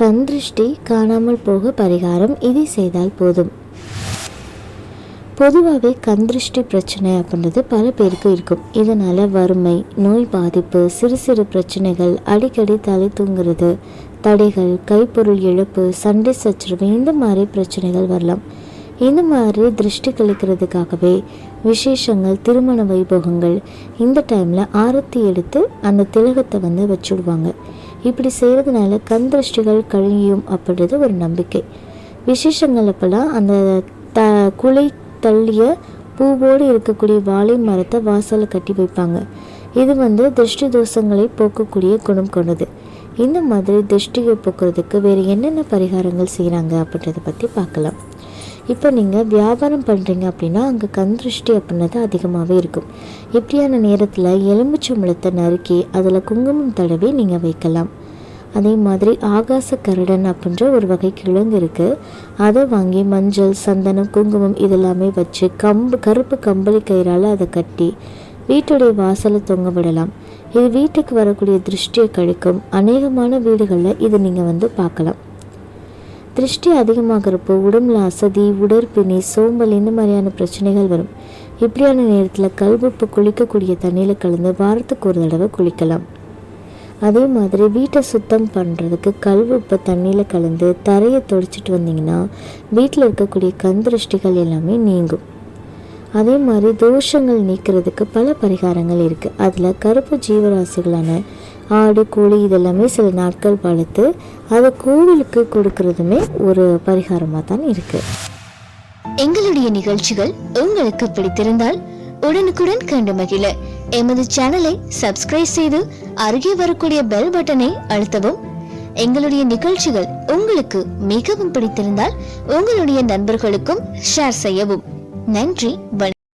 கண் திருஷ்டி காணாமல் போக பரிகாரம் இதை செய்தால் போதும். பொதுவாகவே கந்திருஷ்டி பிரச்சனை அப்படின்றது பல பேருக்கு இருக்கும். இதனால் வறுமை நோய் பாதிப்பு சிறு சிறு பிரச்சனைகள் அடிக்கடி தலை தூங்குறது தடைகள் கைப்பொருள் இழப்பு சண்டை சச்சரவு இந்த மாதிரி பிரச்சனைகள் வரலாம். இந்த மாதிரி திருஷ்டி கழிக்கிறதுக்காகவே விசேஷங்கள் திருமண வைபோகங்கள் இந்த டைமில் ஆரத்தி எடுத்து அந்த திலகத்தை வந்து வச்சுடுவாங்க. இப்படி செய்கிறதுனால கண் திருஷ்டிகள் கழியும் அப்படின்றது ஒரு நம்பிக்கை. விசேஷங்கள் அப்போல்லாம் அந்த த குலை தள்ளிய பூவோடு இருக்கக்கூடிய வாழை மரத்தை வாசலில் கட்டி வைப்பாங்க. இது வந்து திருஷ்டி தோஷங்களை போக்கக்கூடிய குணம் கொண்டது. இந்த மாதிரி திருஷ்டியை போக்குறதுக்கு வேறு என்னென்ன பரிகாரங்கள் செய்கிறாங்க அப்படின்றத பற்றி பார்க்கலாம். இப்போ நீங்கள் வியாபாரம் பண்ணுறீங்க அப்படின்னா அங்கே கண் திருஷ்டி அப்படின்றது அதிகமாகவே இருக்கும். இப்படியான நேரத்தில் எலும்புச்சம்பளத்தை நறுக்கி அதில் குங்குமம் தடவி நீங்கள் வைக்கலாம். அதே மாதிரி ஆகாச கருடன் அப்படின்ற ஒரு வகை கிழங்கு இருக்குது அதை வாங்கி மஞ்சள் சந்தனம் குங்குமம் இதெல்லாமே வச்சு கம்பு கருப்பு கம்பளி கயிறால் அதை கட்டி வீட்டுடைய வாசலை தொங்க விடலாம். இது வீட்டுக்கு வரக்கூடிய திருஷ்டியை கழிக்கும். அநேகமான வீடுகளில் இது நீங்கள் வந்து பார்க்கலாம். திருஷ்டி அதிகமாகிறப்போ உடம்புல அசதி உடற்பிணி சோம்பல் இந்த மாதிரியான பிரச்சனைகள் வரும். இப்படியான நேரத்தில் கல்வெப்பு குளிக்கக்கூடிய தண்ணியில் கலந்து வாரத்துக்கு ஒரு தடவை குளிக்கலாம். அதே மாதிரி வீட்டை சுத்தம் பண்ணுறதுக்கு கல்வுப்பை தண்ணியில் கலந்து தரையை தொடச்சிட்டு வந்தீங்கன்னா வீட்டில் இருக்கக்கூடிய கந்திருஷ்டிகள் எல்லாமே நீங்கும். அதே மாதிரி தோஷங்கள் நீக்கிறதுக்கு பல பரிகாரங்கள் இருக்குது அதில் கருப்பு ஜீவராசிகளான ஆடு கோழி இதெல்லாமே சில நாட்கள் வளர்த்து அதை கோவிலுக்கு கொடுக்கறதுமே ஒரு பரிகாரமாக தான் இருக்கு. எங்களுடைய நிகழ்ச்சிகள் உங்களுக்கு பிடித்திருந்தால் உடனுக்குடன் கண்டு மகிழ. எமது சேனலை சப்ஸ்கிரைப் செய்து அருகே வரக்கூடிய பெல் பட்டனை அழுத்தவும். எங்களுடைய நிகழ்ச்சிகள் உங்களுக்கு மிகவும் பிடித்திருந்தால் உங்களுடைய நண்பர்களுக்கும் ஷேர் செய்யவும். நன்றி வணக்கம்.